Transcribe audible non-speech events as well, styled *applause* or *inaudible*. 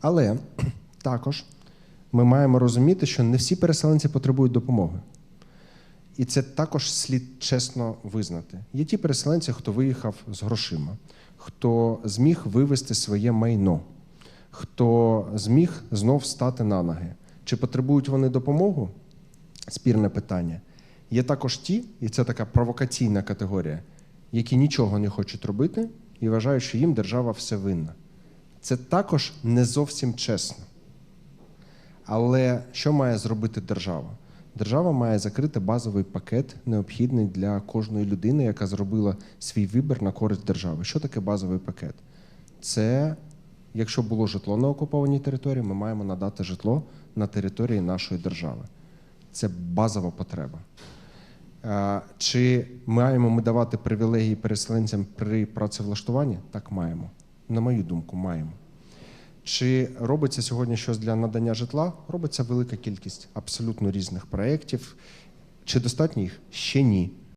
Але *clears throat* також ми маємо розуміти, що не всі переселенці потребують допомоги. І це також слід чесно визнати. Є ті переселенці, хто виїхав з грошима, хто зміг вивести своє майно, хто зміг знов стати на ноги. Чи потребують вони допомогу? Спірне питання. Є також ті, і це така провокаційна категорія, які нічого не хочуть робити і вважають, що їм держава все винна. Це також не зовсім чесно. Але що має зробити держава? Держава має закрити базовий пакет, необхідний для кожної людини, яка зробила свій вибір на користь держави. Що таке базовий пакет? Це, якщо було житло на окупованій території, ми маємо надати житло на території нашої держави. Це базова потреба. Чи маємо ми давати привілегії переселенцям при працевлаштуванні? Так маємо. На мою думку, маємо. Чи робиться сьогодні щось для надання житла? Робиться велика кількість абсолютно різних проєктів. Чи достатньо їх? Ще ні.